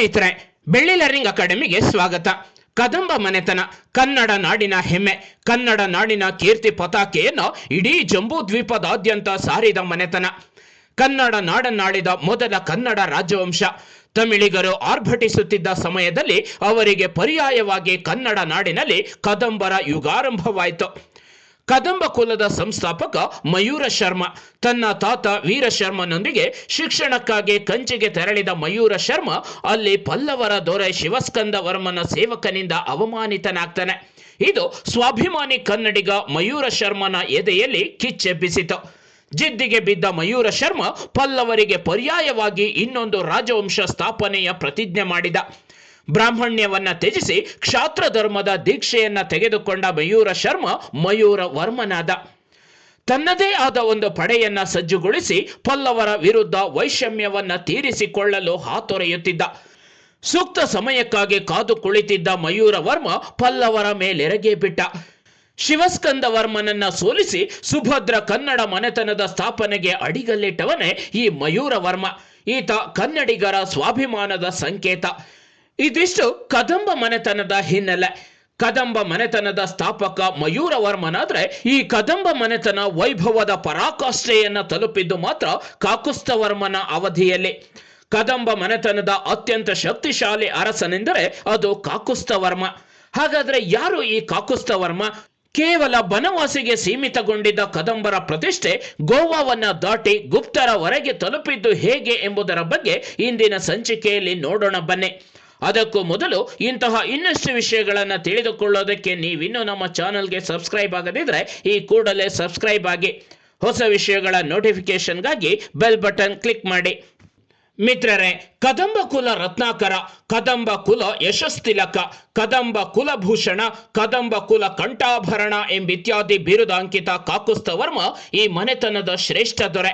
ಸ್ನೇಹಿತರೆ, ಬೆಳ್ಳಿ ಲರ್ನಿಂಗ್ ಅಕಾಡೆಮಿಗೆ ಸ್ವಾಗತ. ಕದಂಬ ಮನೆತನ, ಕನ್ನಡ ನಾಡಿನ ಹೆಮ್ಮೆ, ಕನ್ನಡ ನಾಡಿನ ಕೀರ್ತಿ ಪತಾಕೆಯನ್ನು ಇಡೀ ಜಂಬೂ ದ್ವೀಪದಾದ್ಯಂತ ಸಾರಿದ ಮನೆತನ. ಕನ್ನಡ ನಾಡನ್ನಾಳಿದ ಮೊದಲ ಕನ್ನಡ ರಾಜವಂಶ. ತಮಿಳಿಗರು ಆರ್ಭಟಿಸುತ್ತಿದ್ದ ಸಮಯದಲ್ಲಿ ಅವರಿಗೆ ಪರ್ಯಾಯವಾಗಿ ಕನ್ನಡ ನಾಡಿನಲ್ಲಿ ಕದಂಬರ ಯುಗಾರಂಭವಾಯಿತು. ಕದಂಬ ಕುಲದ ಸಂಸ್ಥಾಪಕ ಮಯೂರ ಶರ್ಮ. ತನ್ನ ತಾತ ವೀರ ಶರ್ಮನೊಂದಿಗೆ ಶಿಕ್ಷಣಕ್ಕಾಗಿ ಕಂಚಿಗೆ ತೆರಳಿದ ಮಯೂರ ಶರ್ಮ ಅಲ್ಲಿ ಪಲ್ಲವರ ದೊರೆ ಶಿವಸ್ಕಂದ ವರ್ಮನ ಸೇವಕನಿಂದ ಅವಮಾನಿತನಾಗ್ತಾನೆ. ಇದು ಸ್ವಾಭಿಮಾನಿ ಕನ್ನಡಿಗ ಮಯೂರ ಶರ್ಮನ ಎದೆಯಲ್ಲಿ ಕಿಚ್ಚೆಬ್ಬಿಸಿತು. ಜಿದ್ದಿಗೆ ಬಿದ್ದ ಮಯೂರ ಶರ್ಮ ಪಲ್ಲವರಿಗೆ ಪರ್ಯಾಯವಾಗಿ ಇನ್ನೊಂದು ರಾಜವಂಶ ಸ್ಥಾಪನೆಯ ಪ್ರತಿಜ್ಞೆ ಮಾಡಿದ. ಬ್ರಾಹ್ಮಣ್ಯವನ್ನ ತ್ಯಜಿಸಿ ಕ್ಷಾತ್ರ ಧರ್ಮದ ದೀಕ್ಷೆಯನ್ನ ತೆಗೆದುಕೊಂಡ ಮಯೂರ ಶರ್ಮ ಮಯೂರ ವರ್ಮನಾದ. ತನ್ನದೇ ಆದ ಒಂದು ಪಡೆಯನ್ನ ಸಜ್ಜುಗೊಳಿಸಿ ಪಲ್ಲವರ ವಿರುದ್ಧ ವೈಷಮ್ಯವನ್ನ ತೀರಿಸಿಕೊಳ್ಳಲು ಹಾತೊರೆಯುತ್ತಿದ್ದ. ಸೂಕ್ತ ಸಮಯಕ್ಕಾಗಿ ಕಾದು ಕುಳಿತಿದ್ದ ಮಯೂರ ವರ್ಮ ಪಲ್ಲವರ ಮೇಲೆರಗೇ ಬಿಟ್ಟ. ಶಿವಸ್ಕಂದ ವರ್ಮನನ್ನ ಸೋಲಿಸಿ ಸುಭದ್ರ ಕನ್ನಡ ಮನೆತನದ ಸ್ಥಾಪನೆಗೆ ಅಡಿಗಲ್ಲಿಟ್ಟವನೇ ಈ ಮಯೂರ ವರ್ಮ. ಈತ ಕನ್ನಡಿಗರ ಸ್ವಾಭಿಮಾನದ ಸಂಕೇತ. ಇದಿಷ್ಟು ಕದಂಬ ಮನೆತನದ ಹಿನ್ನೆಲೆ. ಕದಂಬ ಮನೆತನದ ಸ್ಥಾಪಕ ಮಯೂರ ವರ್ಮನಾದ್ರೆ ಈ ಕದಂಬ ಮನೆತನ ವೈಭವದ ಪರಾಕಾಷ್ಠೆಯನ್ನ ತಲುಪಿದ್ದು ಮಾತ್ರ ಕಾಕುಸ್ತವರ್ಮನ ಅವಧಿಯಲ್ಲಿ. ಕದಂಬ ಮನೆತನದ ಅತ್ಯಂತ ಶಕ್ತಿಶಾಲಿ ಅರಸನೆಂದರೆ ಅದು ಕಾಕುಸ್ತವರ್ಮ. ಹಾಗಾದ್ರೆ ಯಾರು ಈ ಕಾಕುಸ್ತವರ್ಮ? ಕೇವಲ ಬನವಾಸಿಗೆ ಸೀಮಿತಗೊಂಡಿದ್ದ ಕದಂಬರ ಪ್ರತಿಷ್ಠೆ ಗೋವಾವನ್ನ ದಾಟಿ ಗುಪ್ತರವರೆಗೆ ತಲುಪಿದ್ದು ಹೇಗೆ ಎಂಬುದರ ಬಗ್ಗೆ ಇಂದಿನ ಸಂಚಿಕೆಯಲ್ಲಿ ನೋಡೋಣ ಬನ್ನಿ. ಅದಕ್ಕೂ ಮೊದಲು ಇಂತಹ ಇನ್ನಷ್ಟು ವಿಷಯಗಳನ್ನು ತಿಳಿದುಕೊಳ್ಳೋದಕ್ಕೆ ನೀವಿನ್ನೂ ನಮ್ಮ ಚಾನಲ್ಗೆ ಸಬ್ಸ್ಕ್ರೈಬ್ ಆಗದಿದ್ರೆ ಈ ಕೂಡಲೇ ಸಬ್ಸ್ಕ್ರೈಬ್ ಆಗಿ ಹೊಸ ವಿಷಯಗಳ ನೋಟಿಫಿಕೇಶನ್ಗಾಗಿ ಬೆಲ್ ಬಟನ್ ಕ್ಲಿಕ್ ಮಾಡಿ. ಮಿತ್ರರೇ, ಕದಂಬ ಕುಲ ರತ್ನಾಕರ, ಕದಂಬ ಕುಲ ಯಶಸ್ತಿಲಕ ಕದಂಬ ಕುಲಭೂಷಣ ಕದಂಬ ಕುಲ ಕಂಠಾಭರಣ ಎಂಬಿತ್ಯಾದಿ ಬಿರುದಾಂಕಿತ ಕಾಕುಸ್ತ ವರ್ಮ ಈ ಮನೆತನದ ಶ್ರೇಷ್ಠ ದೊರೆ.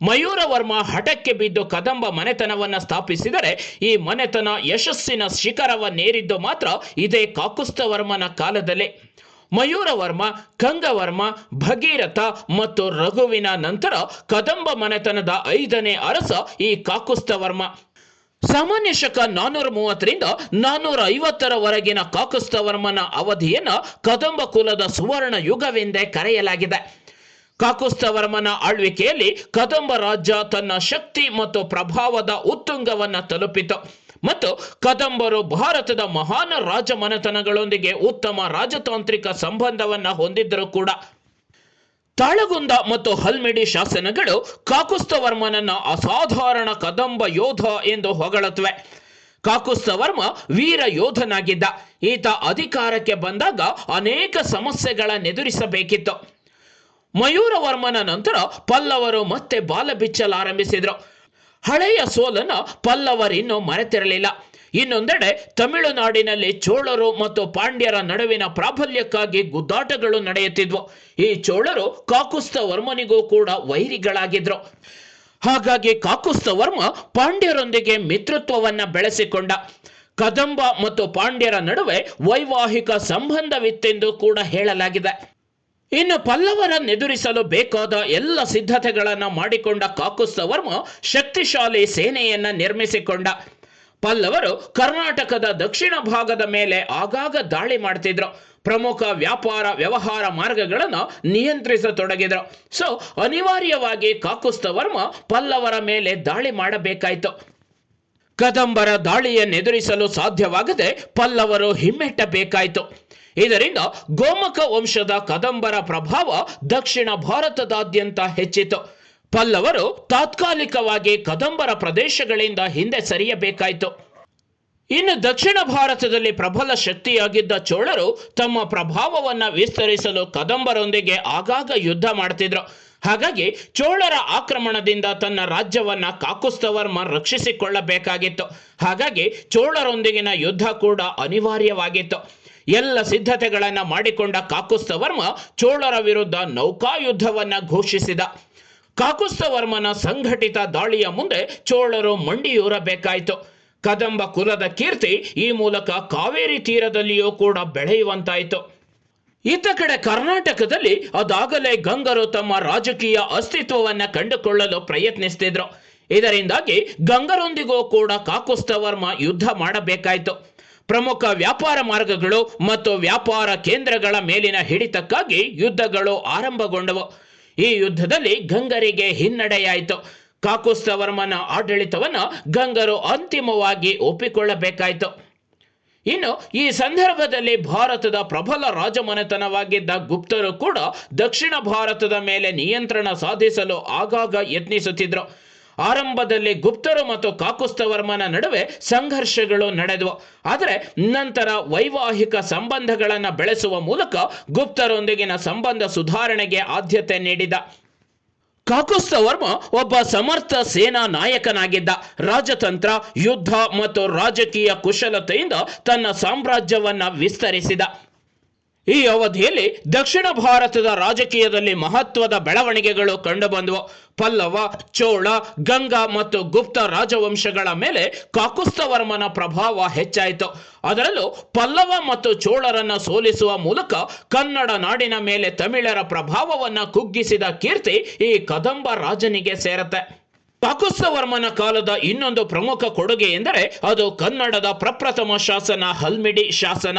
ಮಯೂರವರ್ಮ ಹಠಕ್ಕೆ ಬಿದ್ದು ಕದಂಬ ಮನೆತನವನ್ನ ಸ್ಥಾಪಿಸಿದರೆ ಈ ಮನೆತನ ಯಶಸ್ಸಿನ ಶಿಖರವನ್ನೇರಿದ್ದು ಮಾತ್ರ ಇದೇ ಕಾಕುಸ್ತವರ್ಮನ ಕಾಲದಲ್ಲಿ. ಮಯೂರವರ್ಮ ಕಂಗವರ್ಮ ಭಗೀರಥ ಮತ್ತು ರಘುವಿನ ನಂತರ ಕದಂಬ ಮನೆತನದ ಐದನೇ ಅರಸ ಈ ಕಾಕುಸ್ತವರ್ಮ. ಸಾಮಾನ್ಯ ಶಕ ನಾನ್ನೂರ ಮೂವತ್ತರಿಂದ ನಾನ್ನೂರ ಐವತ್ತರವರೆಗಿನ ಕಾಕುಸ್ತವರ್ಮನ ಅವಧಿಯನ್ನು ಕದಂಬ ಕುಲದ ಸುವರ್ಣ ಯುಗವೆಂದೇ ಕರೆಯಲಾಗಿದೆ. ಕಾಕುಸ್ತವರ್ಮನ ಆಳ್ವಿಕೆಯಲ್ಲಿ ಕದಂಬ ರಾಜ್ಯ ತನ್ನ ಶಕ್ತಿ ಮತ್ತು ಪ್ರಭಾವದ ಉತ್ತುಂಗವನ್ನ ತಲುಪಿತು. ಮತ್ತು ಕದಂಬರು ಭಾರತದ ಮಹಾನ್ ರಾಜಮನೆತನಗಳೊಂದಿಗೆ ಉತ್ತಮ ರಾಜತಾಂತ್ರಿಕ ಸಂಬಂಧವನ್ನ ಹೊಂದಿದ್ದರು ಕೂಡ ತಾಳಗುಂದ ಮತ್ತು ಹಲ್ಮಿಡಿ ಶಾಸನಗಳು ಕಾಕುಸ್ತವರ್ಮನನ್ನ ಅಸಾಧಾರಣ ಕದಂಬ ಯೋಧ ಎಂದು ಹೊಗಳತ್ವೆ. ಕಾಕುಸ್ತವರ್ಮ ವೀರ ಯೋಧನಾಗಿದ್ದ. ಈತ ಅಧಿಕಾರಕ್ಕೆ ಬಂದಾಗ ಅನೇಕ ಸಮಸ್ಯೆಗಳನ್ನೆದುರಿಸಬೇಕಿತ್ತು. ಮಯೂರವರ್ಮನ ನಂತರ ಪಲ್ಲವರು ಮತ್ತೆ ಬಾಲ ಬಿಚ್ಚಲಾರಂಭಿಸಿದರು ಹಳೆಯ ಸೋಲನ್ನ ಪಲ್ಲವರಿನ್ನೂ ಮರೆತಿರಲಿಲ್ಲ. ಇನ್ನೊಂದೆಡೆ ತಮಿಳುನಾಡಿನಲ್ಲಿ ಚೋಳರು ಮತ್ತು ಪಾಂಡ್ಯರ ನಡುವಿನ ಪ್ರಾಬಲ್ಯಕ್ಕಾಗಿ ಗುದ್ದಾಟಗಳು ನಡೆಯುತ್ತಿದ್ವು. ಈ ಚೋಳರು ಕಾಕುಸ್ತವರ್ಮನಿಗೂ ಕೂಡ ವೈರಿಗಳಾಗಿದ್ರು. ಹಾಗಾಗಿ ಕಾಕುಸ್ತವರ್ಮ ಪಾಂಡ್ಯರೊಂದಿಗೆ ಮಿತ್ರತ್ವವನ್ನ ಬೆಳೆಸಿಕೊಂಡ. ಕದಂಬ ಮತ್ತು ಪಾಂಡ್ಯರ ನಡುವೆ ವೈವಾಹಿಕ ಸಂಬಂಧವಿತ್ತೆಂದು ಕೂಡ ಹೇಳಲಾಗಿದೆ. ಇನ್ನು ಪಲ್ಲವರನ್ನೆದುರಿಸಲು ಬೇಕಾದ ಎಲ್ಲ ಸಿದ್ಧತೆಗಳನ್ನು ಮಾಡಿಕೊಂಡ ಕಾಕುಸ್ತವರ್ಮ ಶಕ್ತಿಶಾಲಿ ಸೇನೆಯನ್ನ ನಿರ್ಮಿಸಿಕೊಂಡ. ಪಲ್ಲವರು ಕರ್ನಾಟಕದ ದಕ್ಷಿಣ ಭಾಗದ ಮೇಲೆ ಆಗಾಗ ದಾಳಿ ಮಾಡ್ತಿದ್ರು. ಪ್ರಮುಖ ವ್ಯಾಪಾರ ವ್ಯವಹಾರ ಮಾರ್ಗಗಳನ್ನು ನಿಯಂತ್ರಿಸತೊಡಗಿದ್ರು. ಸೊ ಅನಿವಾರ್ಯವಾಗಿ ಕಾಕುಸ್ತವರ್ಮ ಪಲ್ಲವರ ಮೇಲೆ ದಾಳಿ ಮಾಡಬೇಕಾಯಿತು. ಕದಂಬರ ದಾಳಿಯನ್ನೆದುರಿಸಲು ಸಾಧ್ಯವಾಗದೆ ಪಲ್ಲವರು ಹಿಮ್ಮೆಟ್ಟಬೇಕಾಯಿತು. ಇದರಿಂದ ಗೋಮಕ ವಂಶದ ಕದಂಬರ ಪ್ರಭಾವ ದಕ್ಷಿಣ ಭಾರತದಾದ್ಯಂತ ಹೆಚ್ಚಿತು. ಪಲ್ಲವರು ತಾತ್ಕಾಲಿಕವಾಗಿ ಕದಂಬರ ಪ್ರದೇಶಗಳಿಂದ ಹಿಂದೆ ಸರಿಯಬೇಕಾಯಿತು. ಇನ್ನು ದಕ್ಷಿಣ ಭಾರತದಲ್ಲಿ ಪ್ರಬಲ ಶಕ್ತಿಯಾಗಿದ್ದ ಚೋಳರು ತಮ್ಮ ಪ್ರಭಾವವನ್ನ ವಿಸ್ತರಿಸಲು ಕದಂಬರೊಂದಿಗೆ ಆಗಾಗ ಯುದ್ಧ ಮಾಡ್ತಿದ್ರು. ಹಾಗಾಗಿ ಚೋಳರ ಆಕ್ರಮಣದಿಂದ ತನ್ನ ರಾಜ್ಯವನ್ನ ಕಾಕುಸ್ತವರ್ಮ ರಕ್ಷಿಸಿಕೊಳ್ಳಬೇಕಾಗಿತ್ತು. ಹಾಗಾಗಿ ಚೋಳರೊಂದಿಗಿನ ಯುದ್ಧ ಕೂಡ ಅನಿವಾರ್ಯವಾಗಿತ್ತು. ಎಲ್ಲ ಸಿದ್ಧತೆಗಳನ್ನು ಮಾಡಿಕೊಂಡ ಕಾಕುಸ್ತವರ್ಮ ಚೋಳರ ವಿರುದ್ಧ ನೌಕಾಯುದ್ಧವನ್ನು ಘೋಷಿಸಿದ. ಕಾಕುಸ್ತವರ್ಮನ ಸಂಘಟಿತ ದಾಳಿಯ ಮುಂದೆ ಚೋಳರು ಮಂಡಿಯೂರಬೇಕಾಯಿತು ಕದಂಬ ಕುಲದ ಕೀರ್ತಿ ಈ ಮೂಲಕ ಕಾವೇರಿ ತೀರದಲ್ಲಿಯೂ ಕೂಡ ಬೆಳೆಯುವಂತಾಯಿತು. ಇತ್ತ ಕಡೆ ಕರ್ನಾಟಕದಲ್ಲಿ ಅದಾಗಲೇ ಗಂಗರು ತಮ್ಮ ರಾಜಕೀಯ ಅಸ್ತಿತ್ವವನ್ನು ಕಂಡುಕೊಳ್ಳಲು ಪ್ರಯತ್ನಿಸ್ತಿದ್ರು. ಇದರಿಂದಾಗಿ ಗಂಗರೊಂದಿಗೂ ಕೂಡ ಕಾಕುಸ್ತವರ್ಮ ಯುದ್ಧ ಮಾಡಬೇಕಾಯಿತು. ಪ್ರಮುಖ ವ್ಯಾಪಾರ ಮಾರ್ಗಗಳು ಮತ್ತು ವ್ಯಾಪಾರ ಕೇಂದ್ರಗಳ ಮೇಲಿನ ಹಿಡಿತಕ್ಕಾಗಿ ಯುದ್ಧಗಳು ಆರಂಭಗೊಂಡವು. ಈ ಯುದ್ಧದಲ್ಲಿ ಗಂಗರಿಗೆ ಹಿನ್ನಡೆಯಾಯಿತು. ಕಾಕುಸ್ತವರ್ಮನ ಆಡಳಿತವನ್ನು ಗಂಗರು ಅಂತಿಮವಾಗಿ ಒಪ್ಪಿಕೊಳ್ಳಬೇಕಾಯಿತು. ಇನ್ನು ಈ ಸಂದರ್ಭದಲ್ಲಿ ಭಾರತದ ಪ್ರಬಲ ರಾಜಮನೆತನವಾಗಿದ್ದ ಗುಪ್ತರು ಕೂಡ ದಕ್ಷಿಣ ಭಾರತದ ಮೇಲೆ ನಿಯಂತ್ರಣ ಸಾಧಿಸಲು ಆಗಾಗ ಯತ್ನಿಸುತ್ತಿದ್ರು. ಆರಂಭದಲ್ಲಿ ಗುಪ್ತರು ಮತ್ತು ಕಾಕುಸ್ತವರ್ಮನ ನಡುವೆ ಸಂಘರ್ಷಗಳು ನಡೆದವು. ಆದರೆ ನಂತರ ವೈವಾಹಿಕ ಸಂಬಂಧಗಳನ್ನು ಬೆಳೆಸುವ ಮೂಲಕ ಗುಪ್ತರೊಂದಿಗಿನ ಸಂಬಂಧ ಸುಧಾರಣೆಗೆ ಆದ್ಯತೆ ನೀಡಿದ. ಕಾಕುಸ್ತವರ್ಮ ಒಬ್ಬ ಸಮರ್ಥ ಸೇನಾ ನಾಯಕನಾಗಿದ್ದ. ರಾಜತಂತ್ರ, ಯುದ್ಧ ಮತ್ತು ರಾಜಕೀಯ ಕುಶಲತೆಯಿಂದ ತನ್ನ ಸಾಮ್ರಾಜ್ಯವನ್ನ ವಿಸ್ತರಿಸಿದ. ಈ ಅವಧಿಯಲ್ಲಿ ದಕ್ಷಿಣ ಭಾರತದ ರಾಜಕೀಯದಲ್ಲಿ ಮಹತ್ವದ ಬೆಳವಣಿಗೆಗಳು ಕಂಡುಬಂದವು. ಪಲ್ಲವ, ಚೋಳ, ಗಂಗಾ ಮತ್ತು ಗುಪ್ತ ರಾಜವಂಶಗಳ ಮೇಲೆ ಕಾಕುಸ್ತವರ್ಮನ ಪ್ರಭಾವ ಹೆಚ್ಚಾಯಿತು. ಅದರಲ್ಲೂ ಪಲ್ಲವ ಮತ್ತು ಚೋಳರನ್ನ ಸೋಲಿಸುವ ಮೂಲಕ ಕನ್ನಡ ನಾಡಿನ ಮೇಲೆ ತಮಿಳರ ಪ್ರಭಾವವನ್ನು ಕುಗ್ಗಿಸಿದ ಕೀರ್ತಿ ಈ ಕದಂಬ ರಾಜನಿಗೆ ಸೇರತ್ತೆ. ಕಾಕುಸ್ತವರ್ಮನ ಕಾಲದ ಇನ್ನೊಂದು ಪ್ರಮುಖ ಕೊಡುಗೆ ಎಂದರೆ ಅದು ಕನ್ನಡದ ಪ್ರಪ್ರಥಮ ಶಾಸನ ಹಲ್ಮಿಡಿ ಶಾಸನ.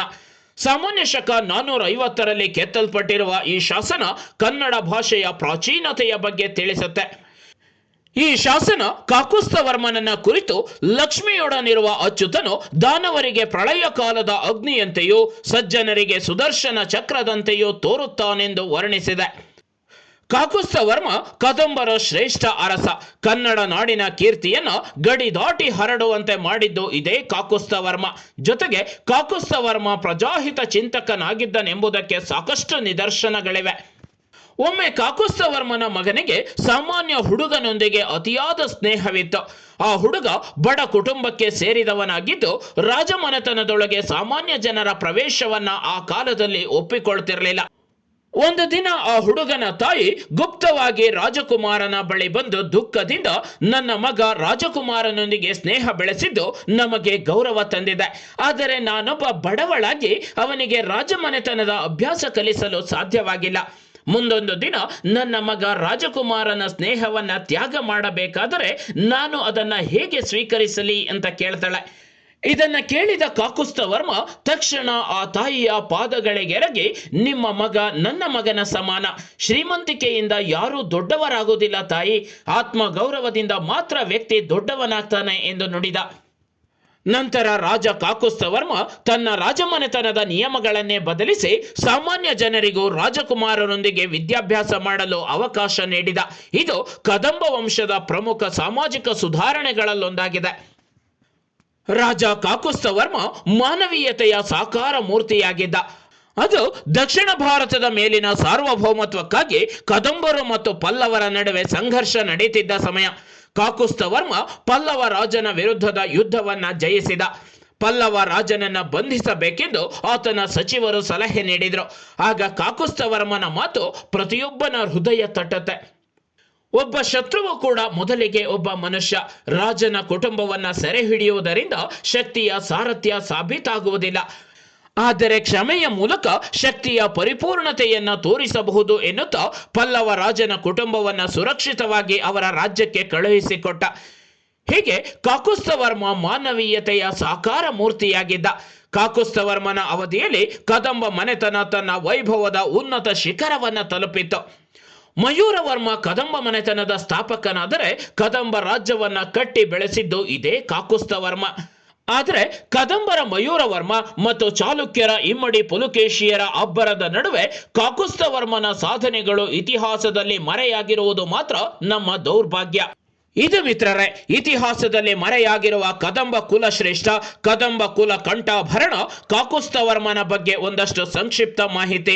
ಸಾಮಾನ್ಯ ಶಕ ನಾನ್ನೂರ ಐವತ್ತರಲ್ಲಿ ಕೆತ್ತಲ್ಪಟ್ಟಿರುವ ಈ ಶಾಸನ ಕನ್ನಡ ಭಾಷೆಯ ಪ್ರಾಚೀನತೆಯ ಬಗ್ಗೆ ತಿಳಿಸುತ್ತೆ. ಈ ಶಾಸನ ಕಾಕುಸ್ತವರ್ಮನನ್ನ ಕುರಿತು ಲಕ್ಷ್ಮಿಯೊಡನಿರುವ ಅಚ್ಯುತನು ದಾನವರಿಗೆ ಪ್ರಳಯ ಕಾಲದ ಅಗ್ನಿಯಂತೆಯೂ ಸಜ್ಜನರಿಗೆ ಸುದರ್ಶನ ಚಕ್ರದಂತೆಯೂ ತೋರುತ್ತಾನೆಂದು ವರ್ಣಿಸಿದೆ. ಕಾಕುಸ್ತವರ್ಮ ಕದಂಬರ ಶ್ರೇಷ್ಠ ಅರಸ. ಕನ್ನಡ ನಾಡಿನ ಕೀರ್ತಿಯನ್ನು ಗಡಿ ದಾಟಿ ಹರಡುವಂತೆ ಮಾಡಿದ್ದು ಇದೇ ಕಾಕುಸ್ತವರ್ಮ. ಜೊತೆಗೆ ಕಾಕುಸ್ತವರ್ಮ ಪ್ರಜಾಹಿತ ಚಿಂತಕನಾಗಿದ್ದನೆಂಬುದಕ್ಕೆ ಸಾಕಷ್ಟು ನಿದರ್ಶನಗಳಿವೆ. ಒಮ್ಮೆ ಕಾಕುಸ್ತವರ್ಮನ ಮಗನಿಗೆ ಸಾಮಾನ್ಯ ಹುಡುಗನೊಂದಿಗೆ ಅತಿಯಾದ ಸ್ನೇಹವಿತ್ತು. ಆ ಹುಡುಗ ಬಡ ಕುಟುಂಬಕ್ಕೆ ಸೇರಿದವನಾಗಿದ್ದು ರಾಜಮನೆತನದೊಳಗೆ ಸಾಮಾನ್ಯ ಜನರ ಪ್ರವೇಶವನ್ನ ಆ ಕಾಲದಲ್ಲಿ ಒಪ್ಪಿಕೊಳ್ತಿರ್ಲಿಲ್ಲ. ಒಂದು ದಿನ ಆ ಹುಡುಗನ ತಾಯಿ ಗುಪ್ತವಾಗಿ ರಾಜಕುಮಾರನ ಬಳಿ ಬಂದು ದುಃಖದಿಂದ ನನ್ನ ಮಗ ರಾಜಕುಮಾರನೊಂದಿಗೆ ಸ್ನೇಹ ಬೆಳೆಸಿದ್ದು ನಮಗೆ ಗೌರವ ತಂದಿದೆ. ಆದರೆ ನಾನೊಬ್ಬ ಬಡವಳಾಗಿ ಅವನಿಗೆ ರಾಜಮನೆತನದ ಅಭ್ಯಾಸ ಕಲಿಸಲು ಸಾಧ್ಯವಾಗಿಲ್ಲ. ಮುಂದೊಂದು ದಿನ ನನ್ನ ಮಗ ರಾಜಕುಮಾರನ ಸ್ನೇಹವನ್ನ ತ್ಯಾಗ ಮಾಡಬೇಕಾದರೆ ನಾನು ಅದನ್ನ ಹೇಗೆ ಸ್ವೀಕರಿಸಲಿ ಅಂತ ಕೇಳ್ತಾಳೆ. ಇದನ್ನ ಕೇಳಿದ ಕಾಕುಸ್ತವರ್ಮ ತಕ್ಷಣ ಆ ತಾಯಿಯ ಪಾದಗಳಿಗೆರಗಿ ನಿಮ್ಮ ಮಗ ನನ್ನ ಮಗನ ಸಮಾನ. ಶ್ರೀಮಂತಿಕೆಯಿಂದ ಯಾರೂ ದೊಡ್ಡವರಾಗುವುದಿಲ್ಲ ತಾಯಿ. ಆತ್ಮ ಗೌರವದಿಂದ ಮಾತ್ರ ವ್ಯಕ್ತಿ ದೊಡ್ಡವನಾಗ್ತಾನೆ ಎಂದು ನುಡಿದ. ನಂತರ ರಾಜ ಕಾಕುಸ್ತವರ್ಮ ತನ್ನ ರಾಜಮನೆತನದ ನಿಯಮಗಳನ್ನೇ ಬದಲಿಸಿ ಸಾಮಾನ್ಯ ಜನರಿಗೂ ರಾಜಕುಮಾರರೊಂದಿಗೆ ವಿದ್ಯಾಭ್ಯಾಸ ಮಾಡಲು ಅವಕಾಶ ನೀಡಿದ. ಇದು ಕದಂಬ ವಂಶದ ಪ್ರಮುಖ ಸಾಮಾಜಿಕ ಸುಧಾರಣೆಗಳಲ್ಲೊಂದಾಗಿದೆ. ರಾಜ ಕಾಕುಸ್ತವರ್ಮ ಮಾನವೀಯತೆಯ ಸಾಕಾರ ಮೂರ್ತಿಯಾಗಿದ್ದ. ಅದು ದಕ್ಷಿಣ ಭಾರತದ ಮೇಲಿನ ಸಾರ್ವಭೌಮತ್ವಕ್ಕಾಗಿ ಕದಂಬರು ಮತ್ತು ಪಲ್ಲವರ ನಡುವೆ ಸಂಘರ್ಷ ನಡೀತಿದ್ದ ಸಮಯ. ಕಾಕುಸ್ತವರ್ಮ ಪಲ್ಲವ ರಾಜನ ವಿರುದ್ಧದ ಯುದ್ಧವನ್ನ ಜಯಿಸಿದ. ಪಲ್ಲವ ರಾಜನನ್ನ ಬಂಧಿಸಬೇಕೆಂದು ಆತನ ಸಚಿವರು ಸಲಹೆ ನೀಡಿದರು. ಆಗ ಕಾಕುಸ್ತವರ್ಮನ ಮಾತು ಪ್ರತಿಯೊಬ್ಬನ ಹೃದಯ ತಟ್ಟತ್ತೆ. ಒಬ್ಬ ಶತ್ರುವು ಕೂಡ ಮೊದಲಿಗೆ ಒಬ್ಬ ಮನುಷ್ಯ ರಾಜನ ಕುಟುಂಬವನ್ನ ಸೆರೆ ಹಿಡಿಯುವುದರಿಂದ ಶಕ್ತಿಯ ಸಾರಥ್ಯ ಸಾಬೀತಾಗುವುದಿಲ್ಲ. ಆದರೆ ಕ್ಷಮೆಯ ಮೂಲಕ ಶಕ್ತಿಯ ಪರಿಪೂರ್ಣತೆಯನ್ನ ತೋರಿಸಬಹುದು ಎನ್ನುತ್ತಾ ಪಲ್ಲವ ರಾಜನ ಕುಟುಂಬವನ್ನ ಸುರಕ್ಷಿತವಾಗಿ ಅವರ ರಾಜ್ಯಕ್ಕೆ ಕಳುಹಿಸಿಕೊಟ್ಟ. ಹೀಗೆ ಕಾಕುಸ್ತವರ್ಮ ಮಾನವೀಯತೆಯ ಸಾಕಾರ ಮೂರ್ತಿಯಾಗಿದ್ದ. ಕಾಕುಸ್ತವರ್ಮನ ಅವಧಿಯಲ್ಲಿ ಕದಂಬ ಮನೆತನ ತನ್ನ ವೈಭವದ ಉನ್ನತ ಶಿಖರವನ್ನ ತಲುಪಿತ್ತು. ಮಯೂರವರ್ಮ ಕದಂಬ ಮನೆತನದ ಸ್ಥಾಪಕನಾದರೆ ಕದಂಬ ರಾಜ್ಯವನ್ನ ಕಟ್ಟಿ ಬೆಳೆಸಿದ್ದು ಇದೇ ಕಾಕುಸ್ತವರ್ಮ. ಆದರೆ ಕದಂಬರ ಮಯೂರವರ್ಮ ಮತ್ತು ಚಾಲುಕ್ಯರ ಇಮ್ಮಡಿ ಪುಲುಕೇಶಿಯರ ಅಬ್ಬರದ ನಡುವೆ ಕಾಕುಸ್ತವರ್ಮನ ಸಾಧನೆಗಳು ಇತಿಹಾಸದಲ್ಲಿ ಮರೆಯಾಗಿರುವುದು ಮಾತ್ರ ನಮ್ಮ ದೌರ್ಭಾಗ್ಯ. ಇದು ಮಿತ್ರರೇ, ಇತಿಹಾಸದಲ್ಲಿ ಮರೆಯಾಗಿರುವ ಕದಂಬ ಕುಲ ಶ್ರೇಷ್ಠ ಕದಂಬ ಕುಲ ಕಂಠಾಭರಣ ಕಾಕುಸ್ತವರ್ಮನ ಬಗ್ಗೆ ಒಂದಷ್ಟು ಸಂಕ್ಷಿಪ್ತ ಮಾಹಿತಿ.